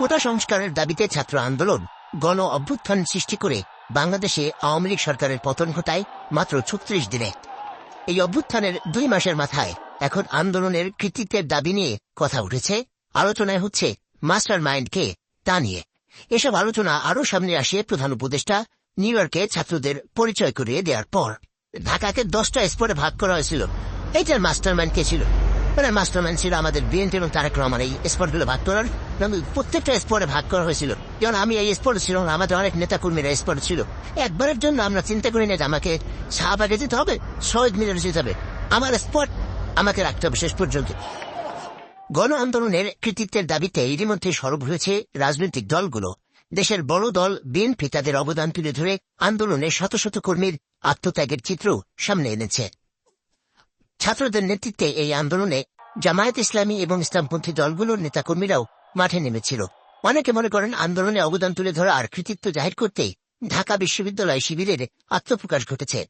কোটা সংস্কারের দাবিতে ছাত্র আন্দোলন, গণ অভ্যুত্থান সৃষ্টি করে বাংলাদেশে আওয়ামী লীগ সরকারের পতন ঘটায় মাত্র ছত্রিশ দিনে। এই অভ্যুত্থানের দুই মাসের মাথায় এখন আন্দোলনের কৃতিত্বের দাবি নিয়ে কথা উঠেছে, আলোচনায় হচ্ছে মাস্টার মাইন্ডকে তা নিয়ে। এসব আলোচনা আরও সামনে আসে প্রধান উপদেষ্টা নিউ ইয়র্কে ছাত্রদের পরিচয় করিয়ে দেওয়ার পর ঢাকাকে দশটা স্পটে ভাগ করা হয়েছিল। এইটার মাস্টার মাইন্ড কে ছিল? মানে মাস্টার মাইন্ড ছিল আমাদের বিএনপি এবং তারেক রহমান এই ভাগ করার প্রত্যেকটা স্পটে ভাগ করা হয়েছিল যেমন আমি এই স্পটে ছিল আমাদের অনেক নেতা কর্মীরা স্পটে ছিল একবারের জন্য আমরা চিন্তা করি না যে আমাকে শাহবাগে যেতে হবে শহীদ মিনারে যেতে হবে আমার স্পট আমাকে রাখতে হবে শেষ পর্যন্ত গণ আন্দোলনের কৃতিত্বের দাবিতে এরই মধ্যে সরব হয়েছে রাজনৈতিক দলগুলো দেশের বড় দল বিএনপি তাদের অবদান তুলে ধরে আন্দোলনে শত শত কর্মীর আত্মত্যাগের চিত্র সামনে এনেছে। ছাত্রদের নেতৃত্বে এই আন্দোলনে জামায়াত ইসলামী এবং ইসলামপন্থী দলগুলোর নেতাকর্মীরাও মাঠে নেমেছিল। অনেকে মনে করেন আন্দোলনে অবদান তুলে ধরা আর কৃতিত্ব জাহির করতে ঢাকা বিশ্ববিদ্যালয় শিবিরের আত্মপ্রকাশ ঘটেছে।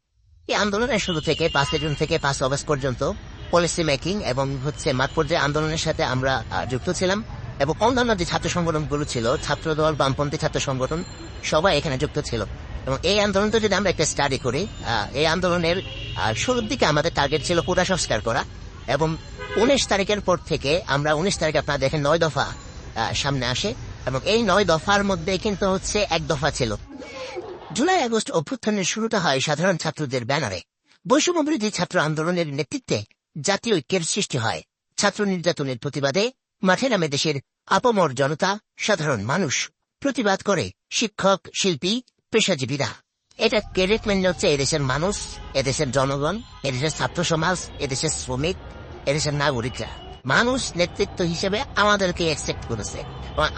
এই আন্দোলনের শুরু থেকে পাঁচ জুন থেকে পাঁচ অগস্ট পর্যন্ত। পলিসি মেকিং এবং হচ্ছে মাঠ পর্যায়ে আন্দোলনের সাথে আমরা যুক্ত ছিলাম এবং অন্যান্য যে ছাত্র সংগঠনগুলো ছিল, ছাত্রদল, বামপন্থী ছাত্র সংগঠন, সবাই এখানে যুক্ত ছিল। এবং এই আন্দোলনটা যদি আমরা একটা স্টাডি করি এই আন্দোলনের শুরুর দিকে আমাদের টার্গেট ছিল কোটা সংস্কার করা এবং উনিশ তারিখের পর থেকে আমরা উনিশ তারিখ আপনারা দেখেন নয় দফা সামনে আসে এবং এই নয় দফার মধ্যে কিন্তু হচ্ছে এক দফা ছিল। জুলাই, আগস্ট অভ্যুত্থানের শুরুটা হয় সাধারণ ছাত্রদের ব্যানারে। বৈষম্যবিরোধী ছাত্র আন্দোলনের নেতৃত্বে জাতীয় ঐক্যের সৃষ্টি হয়। ছাত্র নির্যাতনের প্রতিবাদে মাঠে নামে দেশের আপমর জনতা সাধারণ মানুষ প্রতিবাদ করে শিক্ষক, শিল্পী পেশাজীবীরা। এটা ক্রেডিট মেনে হচ্ছে এদেশের মানুষ, এদেশের জনগণ, এদেশের ছাত্র সমাজ, এদেশের শ্রমিক, এদেশের নাগরিকরা। মানুষ নেতৃত্ব হিসেবে আমাদেরকে অ্যাকসেপ্ট করেছে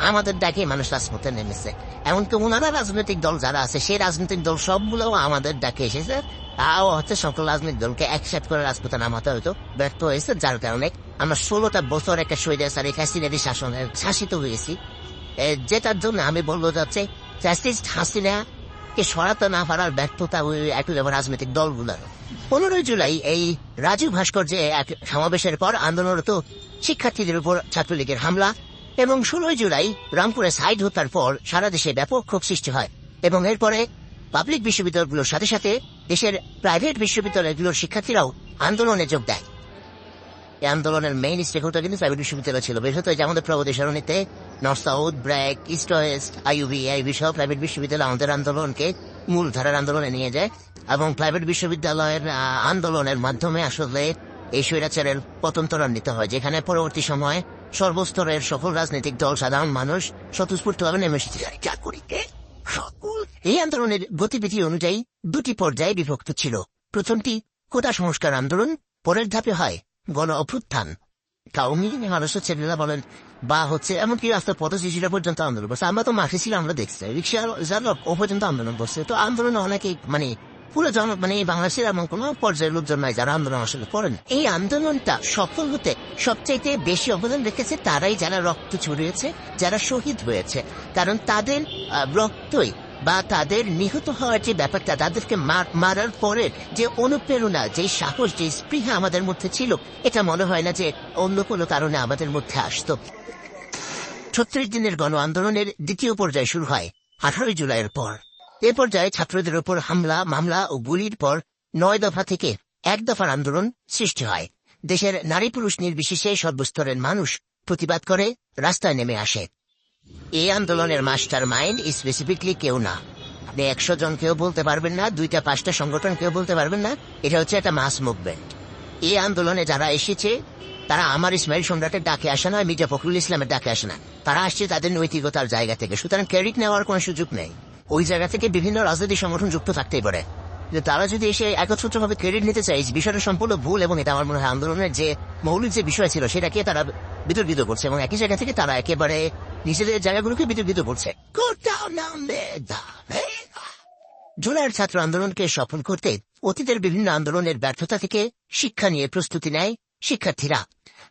আমাদের ডাকে মানুষ রাজপথে নেমেছে। এমনকি ওনারা রাজনৈতিক দল যারা আছে, সেই রাজনৈতিক দল সবগুলো আমাদের ডাকে এসেছে। তাও হচ্ছে সকল রাজনৈতিক দলকে অ্যাকসেপ্ট করে রাজপথে নামাতে হয়তো ব্যর্থ হয়েছে, যার কারণে আমরা ষোলোটা বছর একটা স্বৈরাচারী হাসিনারি শাসনের শাসিত হয়েছি। যেটার জন্য আমি বলব যাচ্ছে ফ্যাসিস্ট হাসিনা কে সরাতে না পারার ব্যর্থতা ওই একই রাজনৈতিক দলগুলোর। পনেরোই জুলাই এই রাজীব ভাস্কর্যে এক সমাবেশের পর আন্দোলনরত শিক্ষার্থীদের উপর ছাত্রলীগের হামলা এবং ষোলোই জুলাই রামপুরে সাইড হত্যার পর সারা দেশে ব্যাপক ক্ষোভ সৃষ্টি হয় এবং এরপরে পাবলিক বিশ্ববিদ্যালয়গুলোর সাথে সাথে দেশের প্রাইভেট বিশ্ববিদ্যালয়গুলোর শিক্ষার্থীরাও আন্দোলনে যোগ দেয়। এই আন্দোলনের মেইন স্টেক হোল্ডার কিন্তু প্রাইভেট বিশ্ববিদ্যালয় ছিল। বিশেষত এই যে আমাদের প্রগতি সরণিতে North South BRAC East West IUB এই বিষয় প্রাইভেট বিশ্ববিদ্যালয় আমাদের আন্দোলনকে মূল ধারার আন্দোলনে নিয়ে যায় এবং প্রাইভেট বিশ্ববিদ্যালয়ের আন্দোলনের মাধ্যমে আসলে এই স্বৈরাচারের পতন ত্বরান্বিত হয় যেখানে পরবর্তী সময়ে সর্বস্তরের সকল রাজনৈতিক দল সাধারণ মানুষ স্বতঃস্ফূর্তভাবে নেমে এসেছে। চাকরিকে সকল এই আন্দোলনের গতিবিধি অনুযায়ী দুটি পর্যায়ে বিভক্ত ছিল। প্রথমটি কোটা সংস্কার আন্দোলন পরের ধাপে হয় গণ অভ্যুত্থান। কাউমি মানুষ ছেলেরা বলেন বা হচ্ছে এমনকি রাস্তার পথশিশুরা পর্যন্ত আন্দোলন করছে। আমরা তো মাঠে ছিলাম, আমরা দেখছি। রিক্সা যারা ও পর্যন্ত আন্দোলন করছে। তো আন্দোলনে অনেকে মানে পুরো জন মানে এই বাংলাদেশের এমন কোন পর্যায়ের লোকজন নাই যারা আন্দোলন আসলে করেন। এই আন্দোলনটা সফল হতে সবচাইতে বেশি অবদান রেখেছে তারাই যারা রক্ত ছড়িয়েছে, যারা শহীদ হয়েছে। কারণ তাদের রক্তই বা তাদের নিহত হওয়ার যে ব্যাপারটা, তাদেরকে মারার পরে যে অনুপ্রেরণা, যে সাহস, যে স্পৃহা আমাদের মধ্যে ছিল, এটা মনে হয় না যে অন্য কোনো কারণে আমাদের মধ্যে আসতো। ছত্রিশ দিনের গণ আন্দোলনের দ্বিতীয় পর্যায় শুরু হয়, আঠারোই জুলাইয়ের পর। এ পর্যায়ে ছাত্রদের উপর হামলা, মামলা ও গুলির পর নয় দফা থেকে এক দফার আন্দোলন সৃষ্টি হয়। দেশের নারী পুরুষ নির্বিশেষে সর্বস্তরের মানুষ প্রতিবাদ করে, রাস্তায় নেমে আসে। এই আন্দোলনের মাস্টার মাইন্ড স্পেসিফিকলি কেউ না। আপনি একশো জন কেউ বলতে পারবেন না, দুইটা, পাঁচটা সংগঠন কেউ বলতে পারবেন না। এটা হচ্ছে একটা মাস মুভমেন্ট এই আন্দোলনে যারা এসেছে, তারা আমার ইসমাইল সম্রাটের ডাকে আসে না, মির্জা ফখরুল ইসলামের ডাকে আসে না। তারা আসছে তাদের নৈতিকতার জায়গা থেকে। সুতরাং ক্রেডিট নেওয়ার কোনো সুযোগ নেই। ওই জায়গা থেকে বিভিন্ন রাজনৈতিক সংগঠন যুক্ত থাকতেই পারে। তারা যদি এসে একত্রিতভাবে ক্রেডিট নিতে চাই বিষয়টা সম্পূর্ণ ভুল এবং এটা আমার মনে হয় আন্দোলনের যে মৌলিক যে বিষয় ছিল, সেটাকে তারা বিতর্কিত করছে এবং একই জায়গা থেকে তারা একেবারে নিজেদের জায়গাগুলোকে বিতর্কিত করছে। জুলাইয়ের ছাত্র আন্দোলনকে সফল করতে অতীতের বিভিন্ন আন্দোলনের ব্যর্থতা থেকে শিক্ষা নিয়ে প্রস্তুতি নেয় শিক্ষার্থীরা।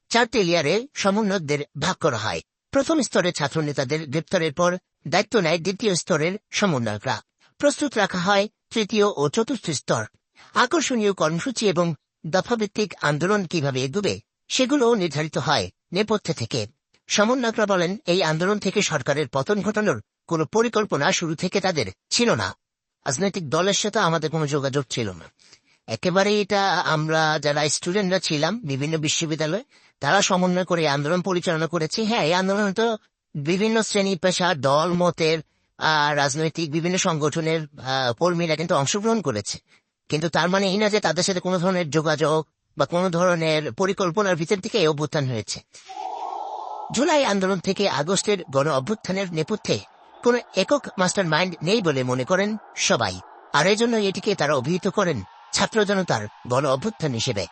চারটে লেয়ারে সমন্বয়কদের ভাগ করা হয়। প্রথম স্তরের ছাত্র নেতাদের গ্রেপ্তারের পর দায়িত্ব নেয় দ্বিতীয় স্তরের সমন্বয়করা। প্রস্তুত রাখা হয় তৃতীয় ও চতুর্থ স্তর। আকর্ষণীয় কর্মসূচি এবং দফাভিত্তিক আন্দোলন কীভাবে এগোবে, সেগুলোও নির্ধারিত হয় নেপথ্যে থেকে। সমন্বয়করা বলেন, এই আন্দোলন থেকে সরকারের পতন ঘটানোর কোনো পরিকল্পনা শুরু থেকে তাদের ছিল না। রাজনৈতিক দলের সাথে আমাদের কোনো যোগাযোগ ছিল না। একেবারে এটা আমরা যারা স্টুডেন্টরা ছিলাম, বিভিন্ন বিশ্ববিদ্যালয়ে, তারা সমন্বয় করে আন্দোলন পরিচালনা করেছে। হ্যাঁ এই আন্দোলন তো বিভিন্ন শ্রেণি পেশা, দল, মতের রাজনৈতিক বিভিন্ন সংগঠনের কর্মীরা কিন্তু অংশগ্রহণ করেছে। কিন্তু তার মানে এই না যে তাদের সাথে কোনো ধরনের যোগাযোগ বা কোনো ধরনের পরিকল্পনার ভিতর থেকে অভ্যুত্থান হয়েছে। জুলাই আন্দোলন থেকে আগস্টের গণ অভ্যুত্থানের নেপথ্যে কোন একক মাস্টার মাইন্ড নেই বলে মনে করেন সবাই। আর এজন্য এটিকে তারা অভিহিত করেন ছাত্র জনতার গণ অভ্যুত্থান হিসেবে।